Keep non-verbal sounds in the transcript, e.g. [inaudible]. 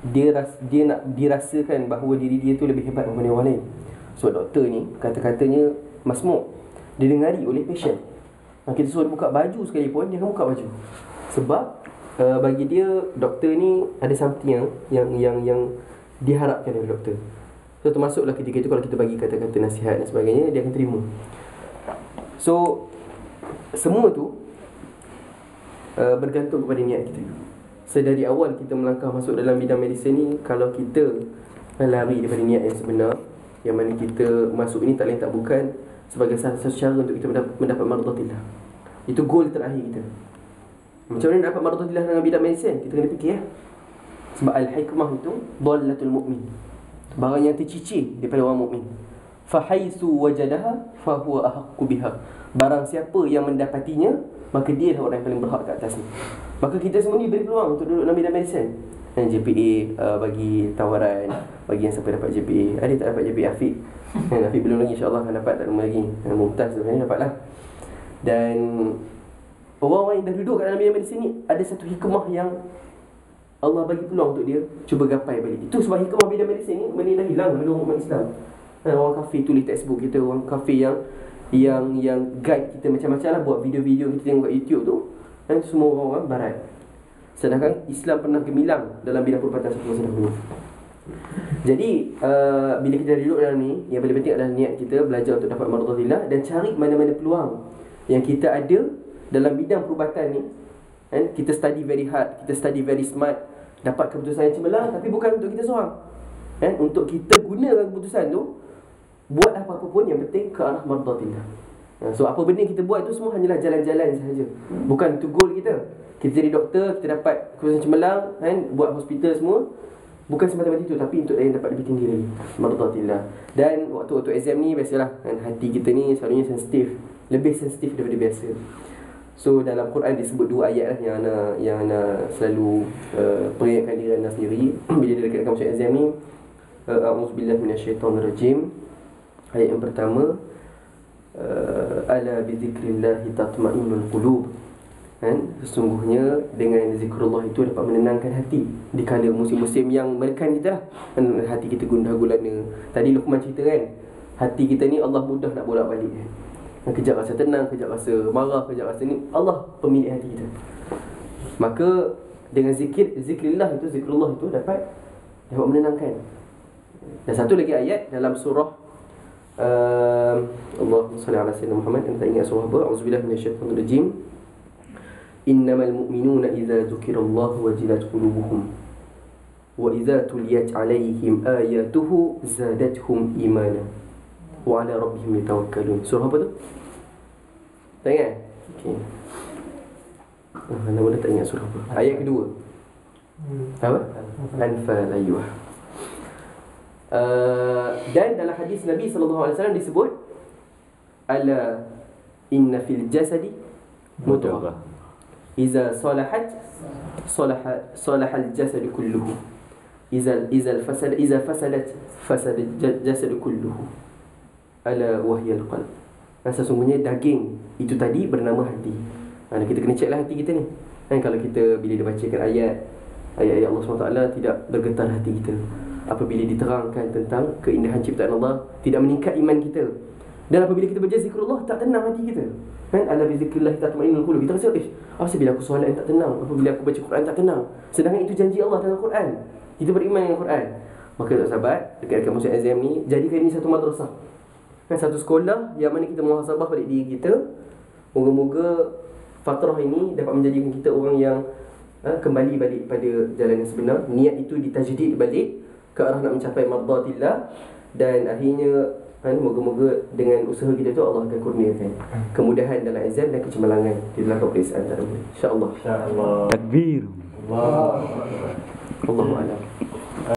dia ras, dia nak dirasakan bahawa diri dia tu lebih hebat daripada orang lain. So doktor ni kata-katanya masmuk didengari oleh pasien. Ha, kita suruh buka baju sekalipun dia akan buka baju. Sebab uh, bagi dia doktor ni ada something yang yang yang, yang diharapkan dari doktor. So termasuklah ketika itu kalau kita bagi kata-kata nasihat dan sebagainya dia akan terima. So semua tu uh, bergantung kepada niat kita. Sedari awal kita melangkah masuk dalam bidang medicine ni Kalau kita lari daripada niat yang sebenar Yang mana kita masuk ini tak lain tak bukan Sebagai salah satu cara untuk kita mendapat, maradatillah Itu goal terakhir kita. Macam mana dapat maradatillah dalam bidang medicine? Kita kena fikir ya Sebab al-hikmah itu Dallatul mu'min. Barang yang tercicir daripada orang mukmin. Fahaisu wajadaha fahuwa ahaqqu biha. Barang siapa yang mendapatinya Maka dia lah orang yang paling berhak ke atas ni. Maka kita semua ni beri peluang untuk duduk dalam bidang medicine. Dan JPA uh, bagi tawaran Bagi yang siapa dapat JPA Ada tak dapat JPA Afiq? Dan [laughs] Afiq belum lagi insyaAllah akan dapat. Tak lama lagi. Dan Mumtaz sebenarnya dapat lah. Dan Orang-orang yang dah duduk kat dalam bidang medicine ni Ada satu hikmah yang Allah bagi peluang untuk dia Cuba gapai balik. Itu sebab hikmah bidang medicine ni Benda dah hilang dalam umat Islam Dan orang kafe tulis textbook kita Orang kafe yang yang yang guide kita macam-macam lah buat video-video kita tengok kat YouTube tu dan semua orang-orang barat. Sedangkan Islam pernah gemilang dalam bidang perubatan satu masa dahulu. Jadi uh, bila kita duduk dalam ni yang paling penting adalah niat kita belajar untuk dapat maradatillah dan cari mana-mana peluang yang kita ada dalam bidang perubatan ni kan kita study very hard, kita study very smart dapat keputusan yang cemerlang tapi bukan untuk kita seorang. Kan untuk kita gunakan keputusan tu Buat apa-apa pun yang penting ke arah mardatillah. Ha, so apa benda kita buat tu semua hanyalah jalan-jalan sahaja. Bukan tu goal kita. Kita jadi doktor, kita dapat keputusan cemerlang, kan, buat hospital semua. Bukan semata-mata itu tapi untuk yang dapat lebih tinggi lagi. Mardatillah. Dan waktu-waktu exam ni biasalah kan, hati kita ni selalunya sensitif. Lebih sensitif daripada biasa. So dalam Quran disebut dua ayat lah yang ana yang ana selalu uh, peringatkan diri anda sendiri [clears throat] bila dia dekatkan masuk exam ni. Uh, A'udzubillahi minasyaitonirrajim. Ayat yang pertama uh, Ala bizikrillahi tatma'innul qulub kan? Sesungguhnya dengan zikrullah itu dapat menenangkan hati Di kala musim-musim yang menekan kita lah kan? Hati kita gundah gulana Tadi Luqman cerita kan Hati kita ni Allah mudah nak bolak balik kan? Kejap rasa tenang, kejap rasa marah, kejap rasa ni Allah pemilik hati kita Maka dengan zikir, zikrillah itu, zikrullah itu dapat Dapat menenangkan Dan satu lagi ayat dalam surah الله اللهم صل على سيدنا محمد أنت إني أسوه أعوذ بالله من الشيطان الرجيم. إنما المؤمنون إذا ذكر الله وجلت قلوبهم وإذا تليت عليهم آياته زادتهم إيمانا. وعلى ربهم يتوكلون. سورة apa tu? أنا ingat? Okay. سورة nama آية كدوة أنفال أيها. Uh, dan dalam hadis Nabi sallallahu alaihi wasallam disebut ala inna fil jasadi mudghah iza salahat salaha salaha al jasad kulluhu. Iza iza fasad iza fasadat fasad al jasad kulluhu. Ala wahya al qalb dan sesungguhnya daging itu tadi bernama hati. Mana kita kena ceklah hati kita ni. Kan kalau kita bila dibacakan ayat ayat-ayat Allah SWT tidak bergetar hati kita apabila diterangkan tentang keindahan ciptaan Allah tidak meningkat iman kita. Dan apabila kita baca zikrullah tak tenang hati kita. Kan? Ala bi zikrillah tatma'innul qulub. Kita rasa ish apa bila aku solat tak tenang apabila aku baca Quran tak tenang. Sedangkan itu janji Allah dalam Quran. Kita beriman dengan Quran. Maka tak sahabat dekat-dekat musim exam ni jadikan ini satu madrasah. Kan? Satu sekolah yang mana kita muhasabah pada diri kita. Moga-moga fatrah ini dapat menjadikan kita orang yang ha, kembali balik pada jalan yang sebenar. Niat itu ditajdid balik ke arah nak mencapai mardatillah dan akhirnya kan moga-moga dengan usaha kita tu Allah akan kurniakan kemudahan dalam exam dan kecemerlangan di dalam peperiksaan insya-Allah Insya-Allah. Takbir. Allah. Allahu a'lam